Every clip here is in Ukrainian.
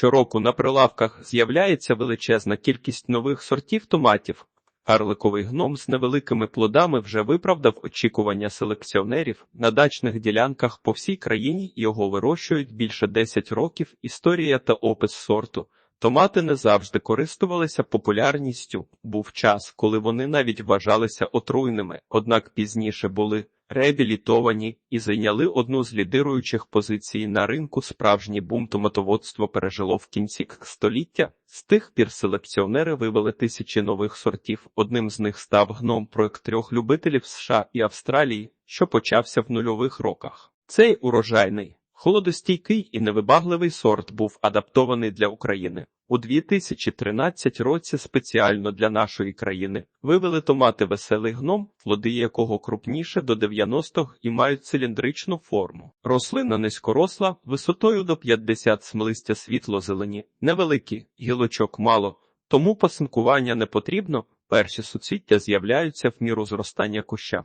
Щороку на прилавках з'являється величезна кількість нових сортів томатів. Карликовий гном з невеликими плодами вже виправдав очікування селекціонерів. На дачних ділянках по всій країні його вирощують більше 10 років. Історія та опис сорту. Томати не завжди користувалися популярністю. Був час, коли вони навіть вважалися отруйними, однак пізніше були реабілітовані і зайняли одну з лідируючих позицій на ринку. Справжній бум томатоводство пережило в кінці століття. З тих пір селекціонери вивели тисячі нових сортів. Одним з них став гном проект трьох любителів США і Австралії, що почався в нульових роках. Цей урожайний. Холодостійкий і невибагливий сорт був адаптований для України. У 2013 році спеціально для нашої країни вивели томати веселий гном, плоди якого крупніше до 90 і мають циліндричну форму. Рослина низькоросла, висотою до 50 смлистя світло-зелені, невеликі, гілочок мало, тому пасинкування не потрібно. Перші суцвіття з'являються в міру зростання куща.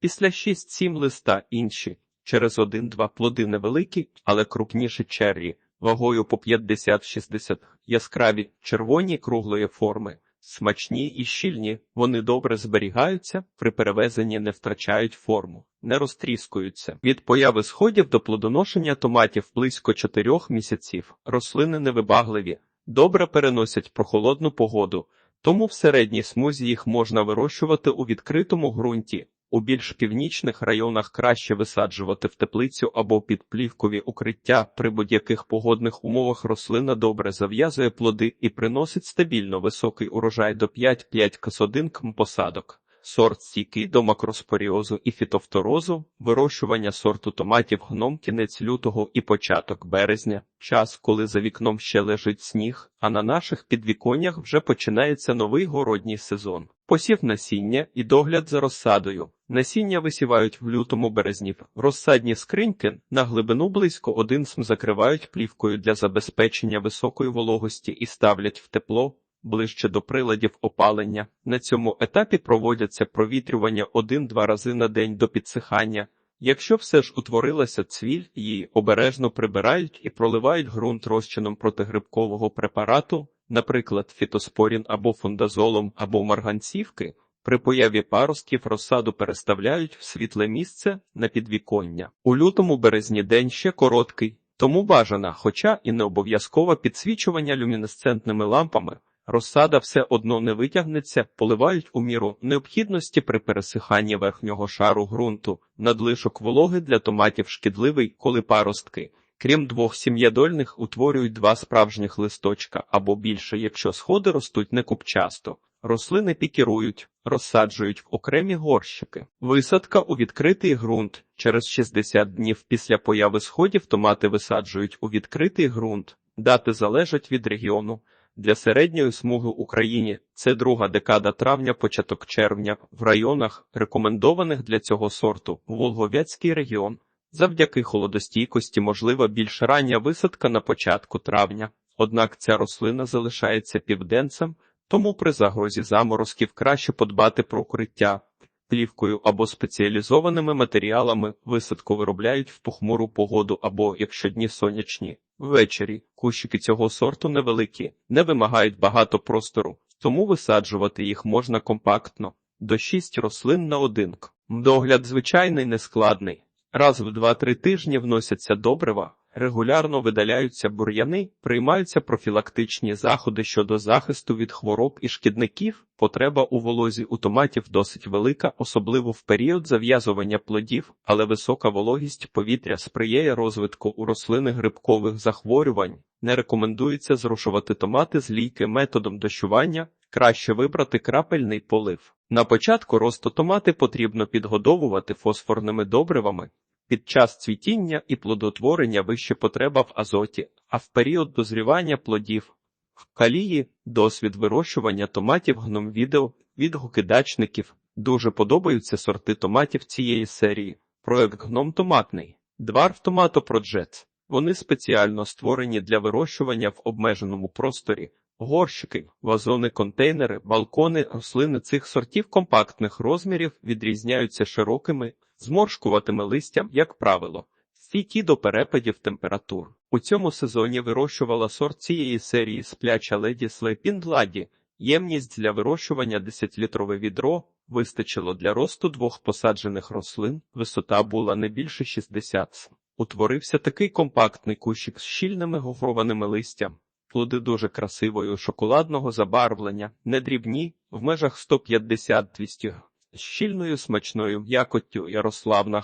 Після 6-7 листа інші. Через один-два плоди невеликі, але крупніші черрі, вагою по 50-60, яскраві, червоні круглої форми, смачні і щільні, вони добре зберігаються, при перевезенні не втрачають форму, не розтріскуються. Від появи сходів до плодоношення томатів близько 4 місяців. Рослини невибагливі, добре переносять прохолодну погоду, тому в середній смузі їх можна вирощувати у відкритому ґрунті. У більш північних районах краще висаджувати в теплицю або під плівкові укриття. При будь-яких погодних умовах рослина добре зав'язує плоди і приносить стабільно високий урожай до 5-5 касодин км посадок. Сорт стійкий до макроспоріозу і фітофторозу, вирощування сорту томатів гном кінець лютого і початок березня, час, коли за вікном ще лежить сніг, а на наших підвіконнях вже починається новий городній сезон. Посів насіння і догляд за розсадою. Насіння висівають в лютому березні. Розсадні скриньки на глибину близько один см закривають плівкою для забезпечення високої вологості і ставлять в тепло ближче до приладів опалення. На цьому етапі проводяться провітрювання один-два рази на день до підсихання. Якщо все ж утворилася цвіль, її обережно прибирають і проливають ґрунт розчином протигрибкового препарату, наприклад, фітоспорін або фундазолом або марганцівки. При появі паростків розсаду переставляють в світле місце на підвіконня. У лютому березні день ще короткий, тому бажана, хоча і не обов'язкове підсвічування люмінесцентними лампами. Розсада все одно не витягнеться, поливають у міру необхідності при пересиханні верхнього шару ґрунту, надлишок вологи для томатів шкідливий, коли паростки. Крім двох сім'ядольних, утворюють два справжніх листочка або більше, якщо сходи ростуть не купчасто. Рослини пікірують, розсаджують в окремі горщики. Висадка у відкритий ґрунт. Через 60 днів після появи сходів томати висаджують у відкритий ґрунт. Дати залежать від регіону. Для середньої смуги Україні це друга декада травня, початок червня, в районах, рекомендованих для цього сорту, Волговецький регіон. Завдяки холодостійкості можлива більш рання висадка на початку травня, однак ця рослина залишається південцем, тому при загрозі заморозків краще подбати про укриття. Плівкою або спеціалізованими матеріалами висадку виробляють в похмуру погоду або, якщо дні сонячні, ввечері. Кущики цього сорту невеликі, не вимагають багато простору, тому висаджувати їх можна компактно, до 6 рослин на одинк. Догляд звичайний нескладний. Раз в 2-3 тижні вносяться добрива, регулярно видаляються бур'яни, приймаються профілактичні заходи щодо захисту від хвороб і шкідників. Потреба у волозі у томатів досить велика, особливо в період зав'язування плодів, але висока вологість повітря сприяє розвитку у рослини грибкових захворювань. Не рекомендується зрушувати томати з лійки методом дощування. Краще вибрати крапельний полив. На початку росту томати потрібно підгодовувати фосфорними добривами. Під час цвітіння і плодотворення вище потреба в азоті, а в період дозрівання плодів в калії досвід вирощування томатів гном відео, відгуки дачників. Дуже подобаються сорти томатів цієї серії. Проект гном томатний. Дварф Tomato Project. Вони спеціально створені для вирощування в обмеженому просторі. Горщики, вазони, контейнери, балкони, рослини цих сортів компактних розмірів відрізняються широкими, зморшкуватими листям, як правило, стійкі до перепадів температур. У цьому сезоні вирощувала сорт цієї серії спляча леді Слейпіндладі. Ємність для вирощування 10-літрове відро вистачило для росту двох посаджених рослин, висота була не більше 60. Утворився такий компактний кущик з щільними гофрованими листям. Плоди дуже красивої шоколадного забарвлення, не дрібні, в межах 150-200 з щільною смачною м'якоттю Ярославна.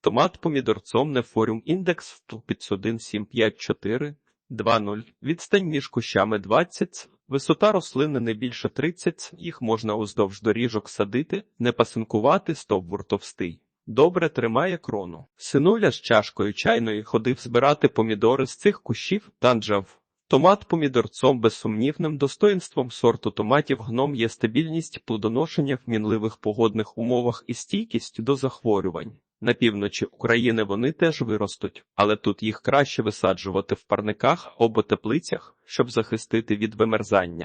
Томат помідорцом нефоріум індекс 51754 2.0. Відстань між кущами 20 Висота рослини не більше 30 їх можна уздовж доріжок садити, не пасинкувати, стовбур товстий. Добре тримає крону. Синуля з чашкою чайної ходив збирати помідори з цих кущів танджав. Томат помідорцом безсумнівним достоїнством сорту томатів гном є стабільність плодоношення в мінливих погодних умовах і стійкість до захворювань. На півночі України вони теж виростуть, але тут їх краще висаджувати в парниках або теплицях, щоб захистити від вимерзання.